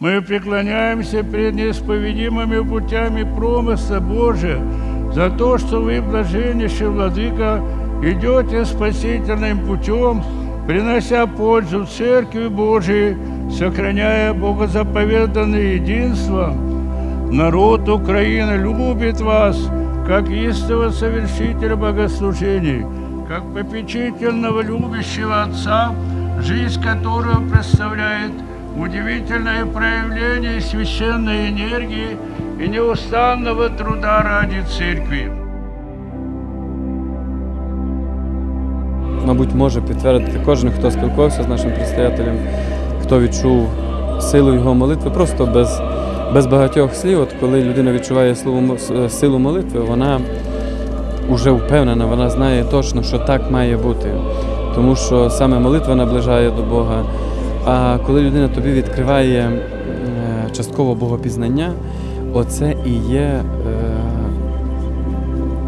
Мы преклоняемся перед неисповедимыми путями промысла Божия за то, что вы, блаженнейший Владыка, идете спасительным путем, принося пользу Церкви Божией, сохраняя богозаповеданное единство. Народ Украины любит вас, как истого совершителя богослужений, как попечительного любящего Отца, жизнь которого представляет удивительное проявление священной энергии и неустанного труда ради Церкви. Мабуть, може підтвердити кожен, хто спілкувався з нашим предстоятелем, хто відчув силу його молитви, просто без, без багатьох слів. От коли людина відчуває слово, силу молитви, вона вже впевнена, вона знає точно, що так має бути. Тому що саме молитва наближає до Бога. А коли людина тобі відкриває е, частково богопізнання, оце і є е,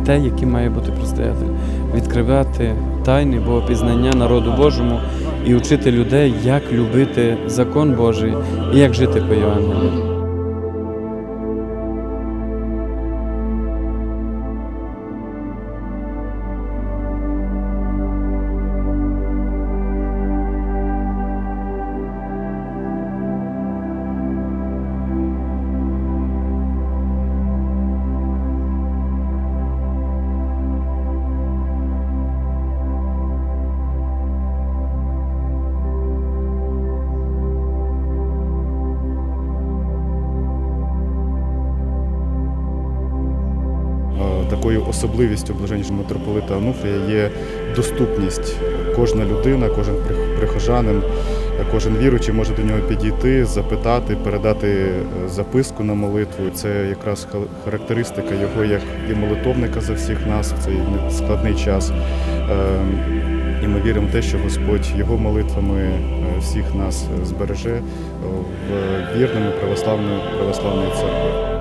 те, яким має бути предстоятель. Відкривати тайни богопізнання народу Божому і вчити людей, як любити закон Божий і як жити по Євангелію. Такою особливістю блаженнішого митрополита Ануфрія є доступність. Кожна людина, кожен прих- прихожанин, кожен віруючий може до нього підійти, запитати, передати е, записку на молитву. Це якраз характеристика його як і молитовника за всіх нас в цей складний час. Е, І ми віримо в те, що Господь його молитвами е, всіх нас збереже е, в вірному православної православної церкви.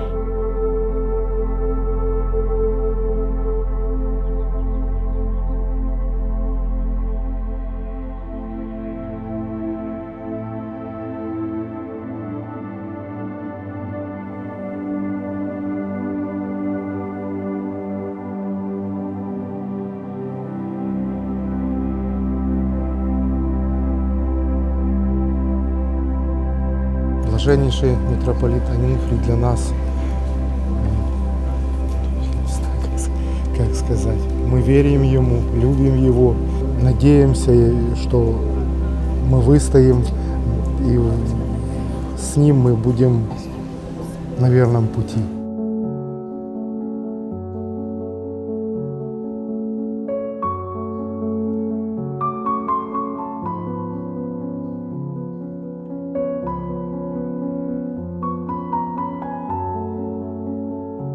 Блаженнейший митрополит Анифрий для нас, как сказать, мы верим Ему, любим Его, надеемся, что мы выстоим, и с Ним мы будем на верном пути.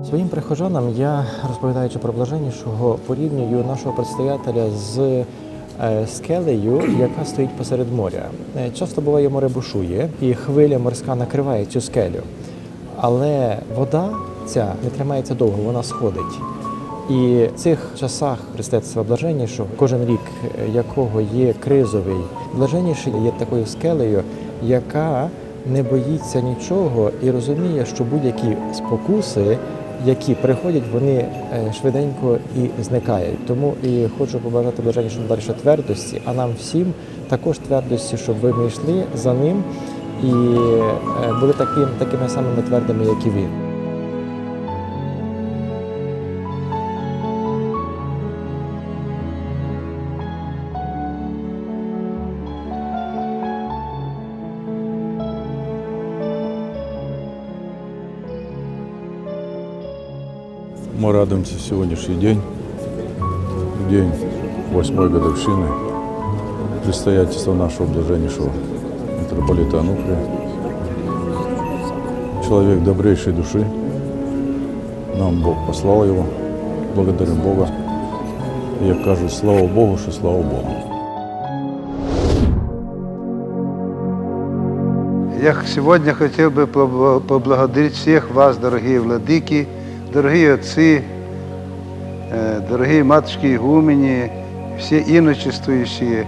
Своїм прихожанам я, розповідаючи про блаженнішого, порівнюю нашого предстоятеля з е, скелею, яка стоїть посеред моря. Е, Часто буває море бушує, і хвиля морська накриває цю скелю. Але вода ця не тримається довго, вона сходить. І в цих часах христецтва блаженнішого, кожен рік е, якого є кризовий, блаженніший є такою скелею, яка не боїться нічого і розуміє, що будь-які спокуси, які приходять, вони е, швиденько і зникають. Тому і хочу побажати блаженнішому далі твердості, а нам всім також твердості, щоб ви ми йшли за ним і е, були таким, такими самими твердими, як і він. Мы радуемся в сегодняшний день, в день восьмой годовщины предстоятельства нашего блаженнейшего митрополита Ануфрия. Человек добрейшей души. Нам Бог послал его. Благодарим Бога. И я кажу, слава Богу, что слава Богу. Я сегодня хотел бы побла- поблагодарить всех вас, дорогие владыки, дорогие отцы, э, дорогие матушки игумени, все иночествующие,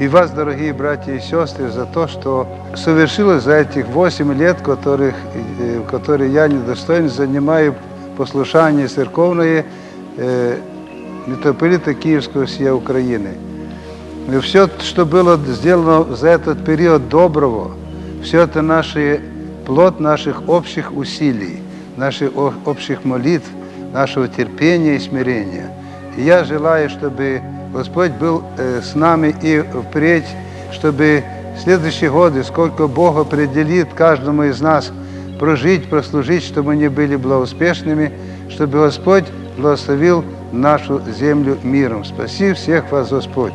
и вас, дорогие братья и сестры, за то, что совершилось за этих 8 лет, которых, э, которые я недостоин занимаю послушание церковное э, митрополита Киевского всей Украины. И все, что было сделано за этот период доброго, все это наши, плод наших общих усилий, наших о- общих молитв, нашего терпения и смирения. И я желаю, чтобы Господь был э, с нами и впредь, чтобы в следующие годы, сколько Бог определит каждому из нас прожить, прослужить, чтобы мы не были благоуспешными, чтобы Господь благословил нашу землю миром. Спаси всех вас, Господь.